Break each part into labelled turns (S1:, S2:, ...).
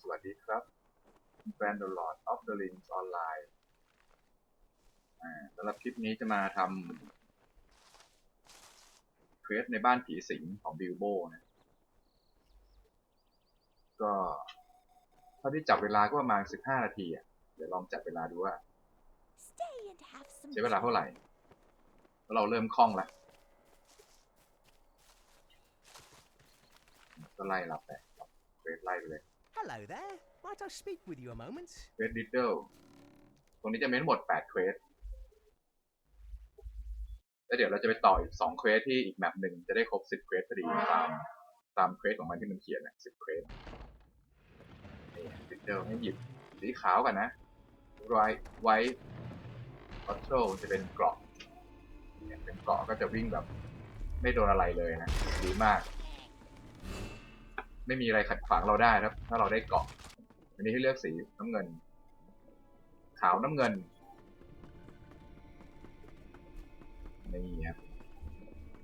S1: สวัสดีครับแฟน The Lord of the Rings ออนไลน์สำหรับคลิปนี้จะมาทำเควสในบ้านผีสิงของบิลโบนะ ก็เท่าที่จับเวลาก็ประมาณ 15 นาทีอะ เดี๋ยวลองจับเวลาดูว่าใช้เวลาเท่าไหร่แล้วเราเริ่มคล่องแล้วก็ไล่รับไปเควสไล่ไปเลย
S2: Hello there. Might I speak with you a moment?
S1: เวสดิดเดิลตรงนี้จะมีทั้งหมด8เควสแล้วเดี๋ยวเราจะไปต่ออีก2เควสที่อีกแมปหนึ่งจะได้ครบ10เควสพอดีตามตามเควสของมันที่มันเขียนนะ10เควสนี่ดิดเดิลให้หยิบสีขาวกันนะไรไวท์ออโต้จะเป็นเกราะเนี่ยเป็นเกราะก็จะวิ่งแบบ ไม่โดนอะไรเลยนะ ดีมาก ไม่มีอะไรขัดขวางเราได้ครับ ถ้าเราได้เกาะอันนี้ให้เลือกสีน้ำเงิน ขาวน้ำเงินนี่ครับ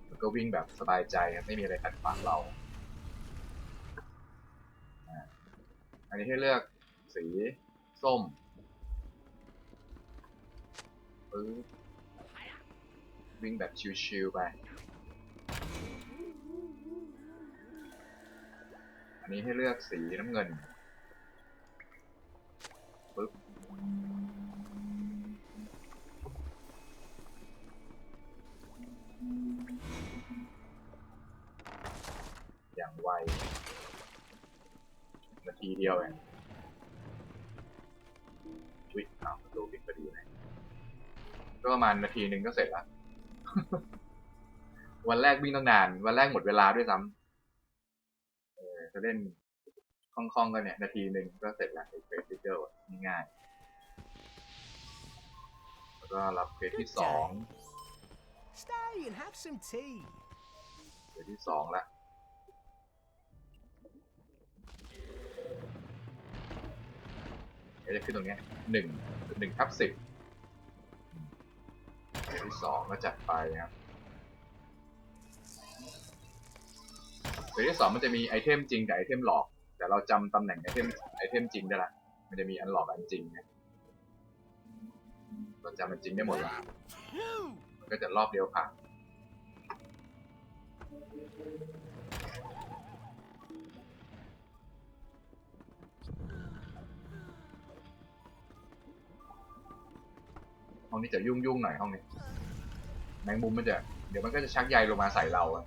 S1: แล้วก็วิ่งแบบสบายใจครับไม่มีอะไรขัดขวางเราอ่าอันนี้ให้เลือกสีส้มปึ๊บวิ่งแบบชิวๆไป นี้ให้เลือกสีน้ำเงินปึ๊บอย่างไวนาทีเดียวเองวิอ้าวประตูปิดพอดีเลยก็ประมาณนาทีหนึ่งก็เสร็จแล้ววันแรกวิ่งตั้งนาน วันแรกหมดเวลาด้วยซ้ำ เออจะเล่นคล่องๆกันเนี่ย นาทีหนึ่งก็เสร็จแล้วไอ้เควสดิเกิลง่ายๆแล้วก็รับเควสที่สอง
S2: Stay and have some tea.
S1: เควสที่สองละเดี๋ยวจะขึ้นตรงเนี้ยหนึ่งหนึ่งทับสิบเควสที่สองก็จัดไปครับ เควสที่สองมันจะมีไอเทมจริงกับไอเทมหลอก แต่เราจำตำแหน่งไอเทมไอเทมจริงได้ละมันจะมีอันหลอกอันจริงเนี่ยเราจำมันจริงได้หมดละมันก็จะรอบเดียวผ่านห้องนี้จะยุ่งยุ่งๆหน่อยห้องนี้แมงมุมมันจะ เดี๋ยวมันก็จะชักใยลงมาใส่เราอะ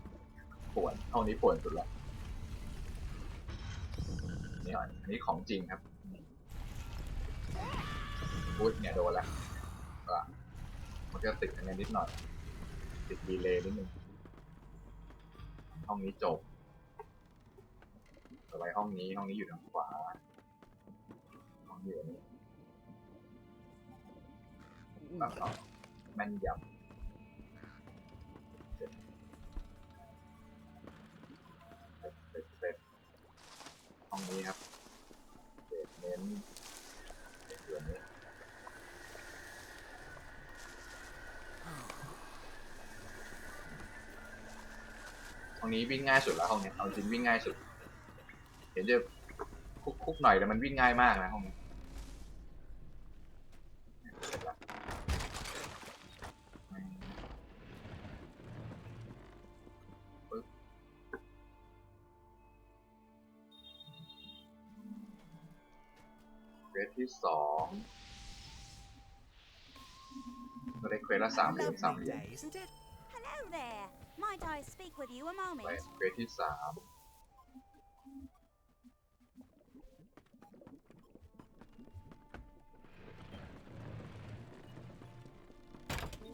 S1: ปวดห้องนี้ปวดสุดละนี่อันนี้ของจริงครับอุ้ยเนี่ยโดนและก็มันก็ติดคะแนนนิดหน่อย ติดดีเลย์นิดนึงห้องนี้จบต่อไปห้องนี้ห้องนี้อยู่ทางขวาห้องนี้อยู่นี่แล้วก็แม่นยำ ห้องนี้ครับเศษเน้นเศษส่วนนี้ห้องนี้วิ่งง่ายสุดแล้วห้องนี้เอาจริงวิ่งง่ายสุด เห็นจะคุกๆหน่อยแต่มันวิ่งง่ายมากนะห้องนี้ สที่สองก็ได้เควสละสามเหรียญสามเห
S2: Lovely
S1: รียญ
S2: day, isn't it?
S3: Hello there. Might I speak with you a
S1: ไป
S3: moment?
S1: เควสที่สาม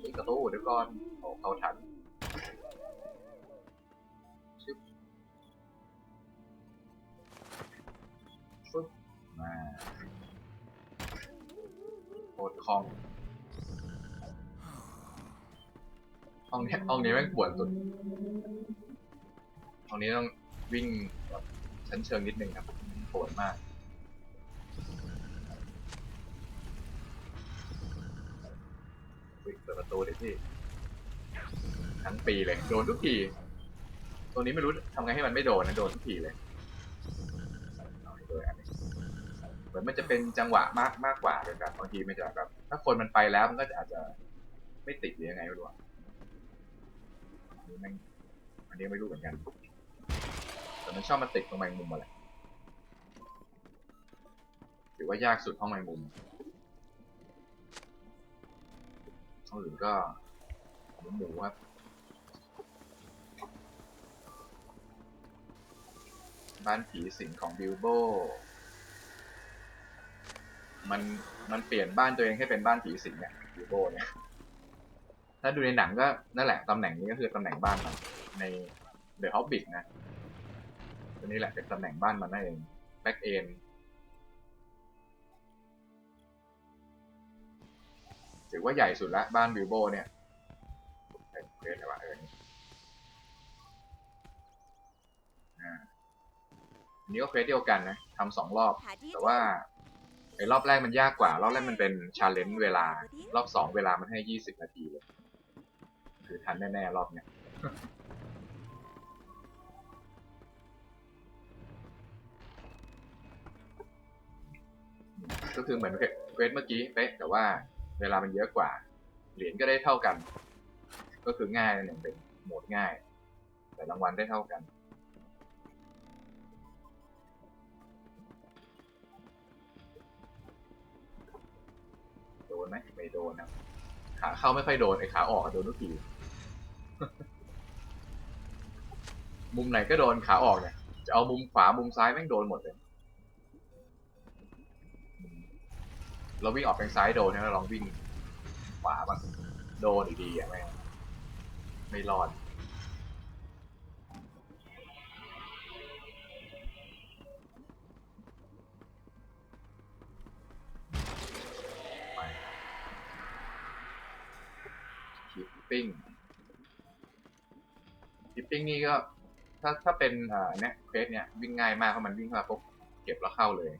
S1: ปิดประตูเดี๋ยวก่อนโอ้เขาทัน องนี้ห้องนี้แม่งปวดสุดห้องนี้ต้องวิ่งแบบชั้นเชิงนิดนึงครับปวดมาก เปิดประตูเลยพี่ทั้งปีเลย โดนทุกทีตัวนี้ไม่รู้ทำไงให้มันไม่โดนนะ โดนทุกทีเลยเหมือนมันจะเป็นจังหวะมากมากกว่าเลยครับบางทีมันจะแบบถ้าคนมันไปแล้วมันก็อาจจะไม่ติดหรือยังไงไม่รู้ อะอันนี้แม่อันนี้ไม่รู้เหมือนกัน แต่มันชอบมาติดตรงแมงมุมมาแหละถือว่ายากสุดห้องแมงมุมห้องอื่นก็หมูหมูครับ บ้านผีสิงของบิลโบ มัน มันเปลี่ยนบ้านตัวเองให้เป็นบ้านผีสิงเนี่ยบิลโบเนี่ย ถ้าดูในหนังก็นั่นแหละตำแหน่งนี้ก็คือตำแหน่งบ้านมันใน The Hobbit นะตัวนี้แหละเป็นตำแหน่งบ้านมันนั่นเองแบ็กเอนถือว่าใหญ่สุดละบ้านบิลโบเนี่ยเอ้ยเรียกอะไรวะเอออันนี้ก็เควสเดียวกันนะทำสองรอบ แต่ว่าไอ้รอบแรกมันยากกว่า รอบแรกมันเป็นชาเลนจ์เวลา รอบสองเวลามันให้ยี่สิบนาทีเลย คือทันแน่ๆรอบเนี้ยก็คือเหมือนเควสเมื่อกี้เป๊ะแต่ว่าเวลามันเยอะกว่า เหรียญก็ได้เท่ากัน ก็คือง่ายหนึ่งเป็นโหมดง่าย แต่รางวัลได้เท่ากันโดนไหมไม่โดนนะขาเข้าไม่ค่อยโดนไอ้ขาออกโดนทุกที มุมไหนก็โดนขาออกเนี่ย จะเอามุมขวา มุมซ้ายแม่งโดนหมดเลย เราวิ่งออกทางซ้ายโดนนะเราลองวิ่งขวาบ้างโดนอีกดีอะแม่งไม่รอดคิปปิ้ง คิปปิ้งนี่ก็ ถ้าถ้าเป็นอ่าเนี่ยเควสเนี่ยวิ่งง่ายมากเพราะมันวิ่งมาปุ๊บเก็บแล้วเข้าเลย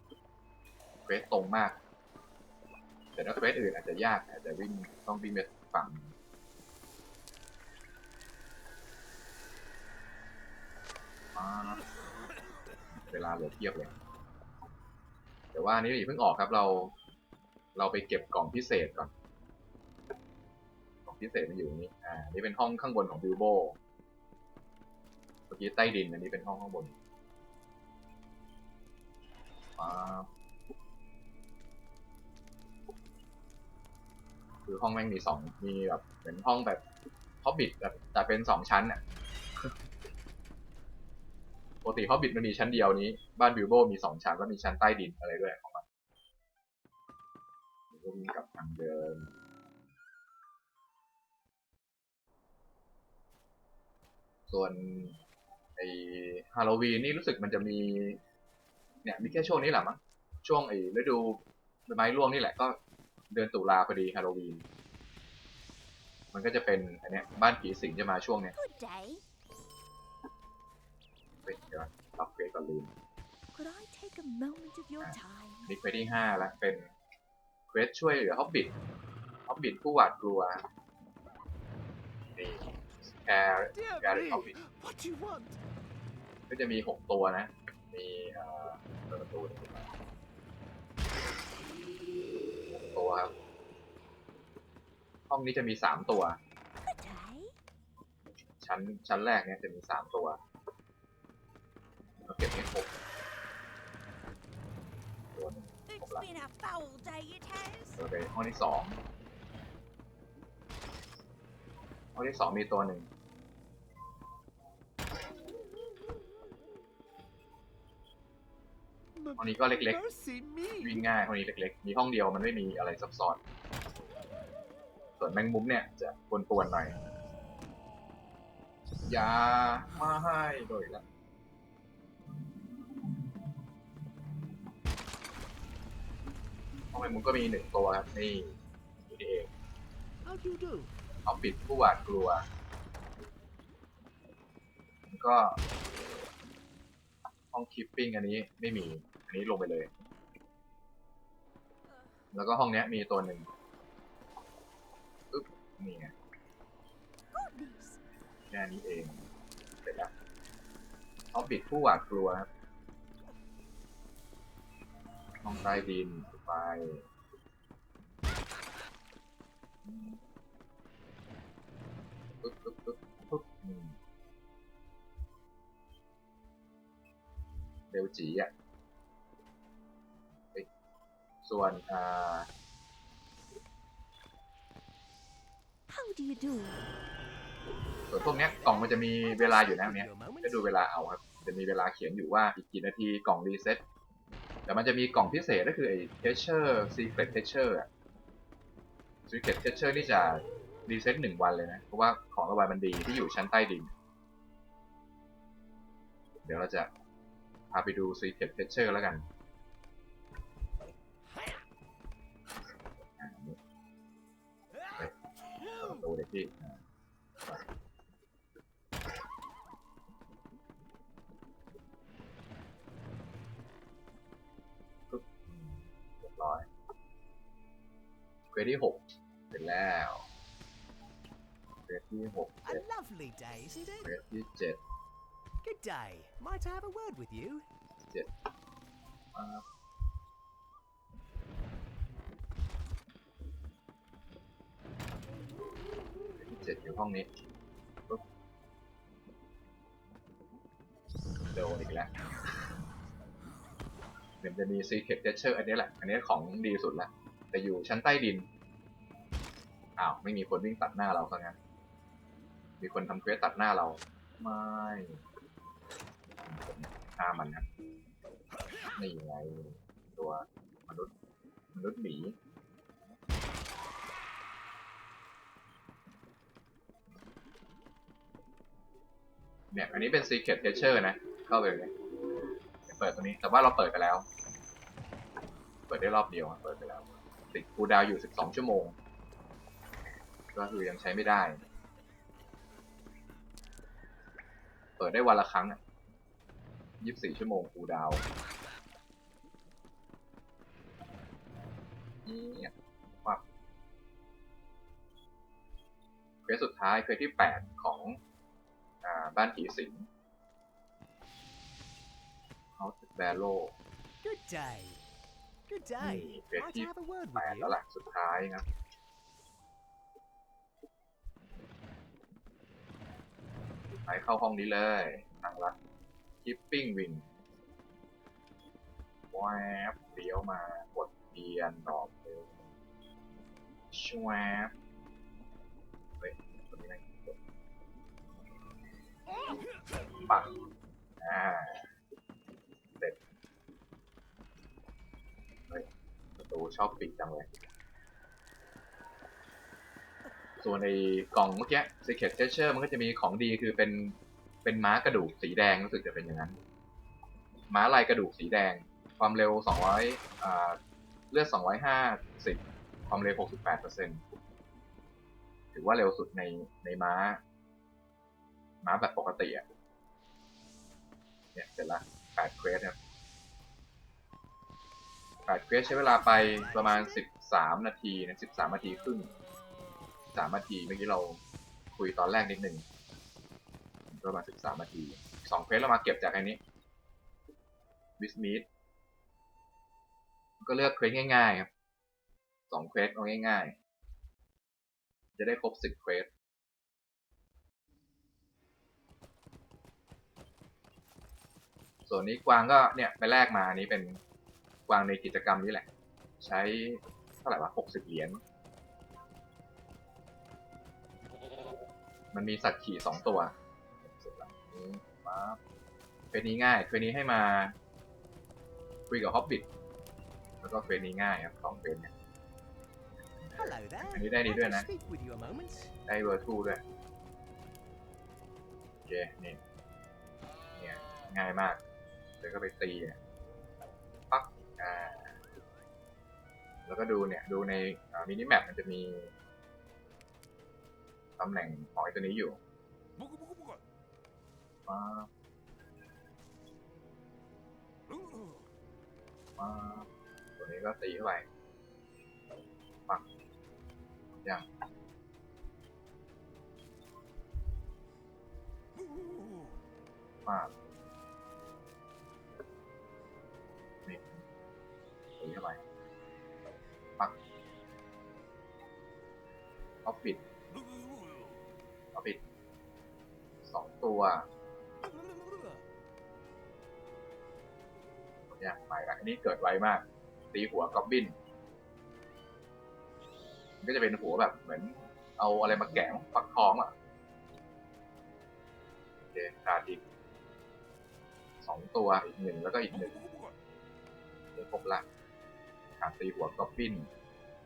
S1: เควสตรงมาก แต่ถ้าเควสอื่นอาจจะยากอาจจะวิ่งต้องวิ่งไปฝั่งเวลาเหลือเทียบเลย แต่ว่านี้อย่าเพิ่งออกครับเรา เราไปเก็บกล่องพิเศษก่อน กล่องพิเศษมันอยู่ตรงนี้ อ่า นี่เป็นห้องข้างบนของบิลโบ มื่อกี้ใต้ดินอันนี้เป็นห้องข้างบนอ่าคือห้องแม่งมีสองมีแบบเหมือนห้องแบบฮอบบิทแบบแต่เป็นสองชั้นอะปกติฮอบบิทมันมีชั้นเดียวนี้ บ้านบิลโบมีสองชั้นแล้วมีชั้นใต้ดินอะไรด้วยของมันก็วิ่งกลับทางเดิมส่วน ไอ้ฮาโลวีนนี่รู้สึกมันจะมี เนี่ยมีแค่ช่วงนี้แหละมั้งช่วงไอ้ฤดูใบไม้ร่วงนี่แหละก็เดือนตุลาพอดีฮาโลวีน มันก็จะเป็นอันเนี้ยบ้านผีสิงจะมาช่วงเนี้ย
S3: Good day.
S1: เฮ้ยเดี๋ยวก่อนรับเควสก่อนลืม
S3: Could I take a moment of your time?
S1: นี่เควสที่ห้าแล้วเป็นเควสช่วยเหลือฮอบบิทฮอบบิทผู้หวาดกลัว
S2: do you want?
S1: ก็จะมีหกตัวนะ มีเอ่อเปิดประตูหนึ่งมาหกตัวครับ ห้องนี้จะมีสามตัว
S3: Good day.
S1: ชั้นชั้นแรกเนี่ยจะมีสามตัวเราเก็บให้ครบตัวหนึ่ง
S3: It's been a foul day, it has.
S1: ตัวไปห้องที่สองห้องที่สองมีตัวหนึ่ง ห้องนี้ก็เล็กๆ วิ่งง่ายห้องนี้เล็ก ๆ มีห้องเดียวมันไม่มีอะไรซับซ้อน ส่วนแมงมุมเนี่ยจะปวนๆหน่อย อย่ามาให้โดยละห้องแมงมุมก็มีหนึ่งตัวครับนี่นี่เองเอาปิดผู้หวาดกลัวแล้วก็ห้องคิปปิ้งอันนี้ไม่มี อันนี้ลงไปเลย แล้วก็ห้องเนี้ยมีตัวหนึ่งอึ๊บนี่ไงแค่นี้เอง เสร็จแล้วเอาปิดผู้หวาดกลัวครับห้องใต้ดินไปปึ๊บปึ๊บปึ๊บปึ๊บเร็วจีอะ ส่วนอ่า
S3: How do you do?
S1: ส่วนพวกเนี้ยกล่องมันจะมีเวลาอยู่นะเนี้ย
S2: Your moments?
S1: ก็ดูเวลาเอาครับจะมีเวลาเขียนอยู่ว่าอีกกี่นาทีกล่องรีเซ็ตแต่มันจะมีกล่องพิเศษก็คือไอ้ Treasure Secret Treasure อะ Secret Treasure นี่จะรีเซ็ตหนึ่งวันเลยนะ เพราะว่าของรางวัลมันดีที่อยู่ชั้นใต้ดิน เดี๋ยวเราจะพาไปดู Secret Treasure แล้วกัน พี่อ่าปึ๊บอืมเรียบร้อยเควสที่หกเสร็จแล้วเควสที่หกเส
S2: A
S1: ร็จ
S2: lovely day, isn't
S1: เคว
S2: it?
S1: สที่เจ็ด
S2: Good day. Might I have a word with you?
S1: ปั๊บเควส จ็ดอยู่ห้องนี้ปึ๊บโดนอีกแล้วเดี๋ยวจะมี Secret Treasure อันนี้แหละ อันนี้ของดีสุดละแต่อยู่ชั้นใต้ดิน อ้าว ไม่มีคนวิ่งตัดหน้าเราซะงั้น มีคนทำเควสตัดหน้าเรา ไม่ฆ่ามันครับนี่ไงตัวมนุษย์ มนุษย์หมี เนี่ย อันนี้เป็น Secret Treasure นะ เข้าไปเลยเปิดตรงนี้ แต่ว่าเราเปิดไปแล้ว เปิดได้รอบเดียว เปิดไปแล้ว ติดคูดาวอยู่ 12 ชั่วโมง ก็คือยังใช้ไม่ได้ เปิดได้วันละครั้งอะ24 ชั่วโมงคูดาวน์เนี่ยวับเควสสุดท้ายเควสที่ 8 ของ บ้านผีสิง House Barrow
S2: Good day. Good day.
S1: Hmm, good
S2: Might I
S1: keep-
S2: have a word
S1: แป
S2: with
S1: ด
S2: you?
S1: แล้วล่ะสุดท้ายครับ ไปเข้าห้องนี้เลยทางลัด Keeping Wing แวบเลี้ยวมากดเทียนดอกเลยชวบ ปักอ่าเสร็จเฮ้ยประตูชอบปิดจังเลย ส่วนในกล่องเมื่อกี้ Secret Treasure มันก็จะมีของดีคือเป็นเป็นม้ากระดูกสีแดงรู้สึกจะเป็นอย่างนั้น ม้าลายกระดูกสีแดง ความเร็ว 200อ่าเลือด 250 ความเร็ว 68เปอร์เซ็นถือว่าเร็วสุดในในม้า ม้าแบบปกติอะ เนี่ยเสร็จละ8เควสครับ8เควสใช้เวลาไปประมาณ13นาทีนะ13นาทีครึ่ง3นาทีเมื่อกี้เราคุยตอนแรกนิดหนึ่งประมาณ13นาที2เควสเรามาเก็บจากอันนี้บิสมิดก็เลือกเควสง่ายๆครับสองเควสเอาง่ายๆ จะได้ครบ10เควส ส่วนนี้กวางก็เนี่ยไปแลกมาอันนี้เป็นกวางในกิจกรรมนี้แหละ ใช้เท่าไหร่วะ60เหรียญมันมีสัตว์ขี่สองตัวเสร็จแล้วนี่ปั๊บเควสนี้ง่ายเควสนี้ให้มาคุยกับฮอบบิทแล้วก็เควสนี้ง่ายครับสองเควสเนี่ย
S2: Hello there.
S1: Can you daddy
S2: Might
S1: doing
S2: I
S1: that?
S2: speak with you a moment?
S1: ได้เวอร์ทูด้วยโอเคนี่เนี่ยง่ายมาก เดี๋ยวก็ไปตีเนี่ยปั๊บอ่าแล้วก็ดูเนี่ยดูในมินิแมปมันจะมีตำแหน่งของไอ้ตัวนี้อยู่ปั๊บปั๊บตัวนี้ก็ตีเข้าไปปักยังปั๊บนี่ ก็ปิดก็ปิดสองตัวเนี่ยไปละอันนี้เกิดไวมาก ตีหัวกอบบินมันก็จะเป็นหัวแบบเหมือน เอาอะไรมาแกะปักทองอะเดนคาดิกสองตัวอีกหนึ่งแล้วก็อีกหนึ่งครบละขาดตีหัวกอบบิน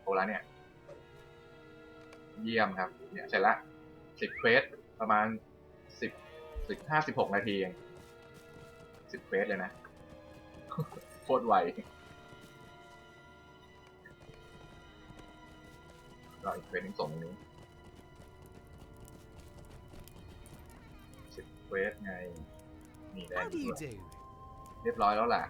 S1: โคละเนี่ย เยี่ยมครับ เนี่ยเสร็จละสิบเควสประมาณสิบสิบห้าสิบหกนาทีเองสิบเควสเลยนะ โคตรไวรออีกเควสหนึงส่งตรงนี้สิบเควสไง นี่แดง
S2: How do
S1: ด้
S2: you
S1: วย
S2: do?
S1: เรียบร้อยแล้วล่ะ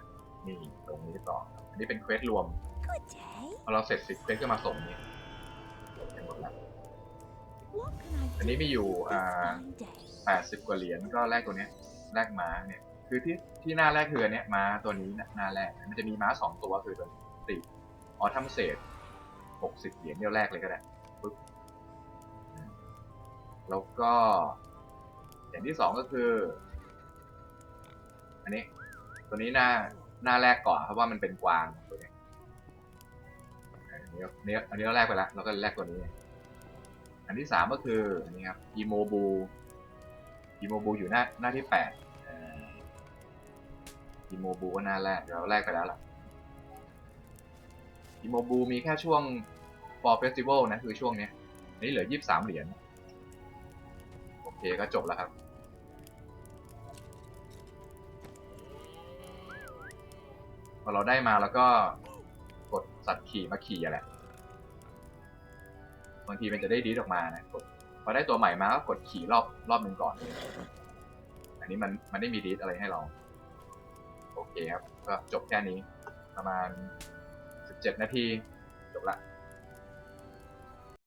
S1: นี่ตรงนี้ต่อ อันนี้เป็นเควสรวม
S3: Good day.
S1: พอเราเสร็จสิบเควสก็มาส่งนี่เสร็จหมดละ
S3: What can I
S1: อันนี้มีอยู่อ่าแปดสิบกว่าเหรียญก็แลกตัวเนี้ยแลกม้าเนี่ย คือที่ที่หน้าแรกคืออันเนี้ยม้าตัวนี้นะหน้าแรกมันจะมีม้าสองตัวคือตัวนี้ติออทัมเศษหกสิบเหรียญเดียวแรกเลยก็ได้ปึ๊บแล้วก็อย่างที่สองก็คือ อันนี้ ตัวนี้หน้าหน้าแรกก่อนเพราะว่ามันเป็นกวางตัวนี้อันนี้อันนี้อันนี้เราแรกไปแล้วแล้วก็แรกตัวนี้ อันที่สามก็คือนนี้ครับอีโมบูอีโมบูอยู่หน้าหน้าที่แปดอีโมบูก็หน้าแรกเดี๋ยวเราแรกไปแล้วล่ะอีโมบูมีแค่ช่วง for festival นะคือช่วงนี้นนี้เหลือยี่สิบสามเหรียญโอเคก็จบแล้วครับพอเราได้มาแล้วก็กดสัตว์ขี่มาขี่อะแหละ บางทีมันจะได้ดีดออกมานะกดพอได้ตัวใหม่มาก็กดขี่รอบรอบหนึ่งก่อน อันนี้มันมันไม่มีดีดอะไรให้เรา โอเคครับ ก็จบแค่นี้ ประมาณ 17 นาที จบละ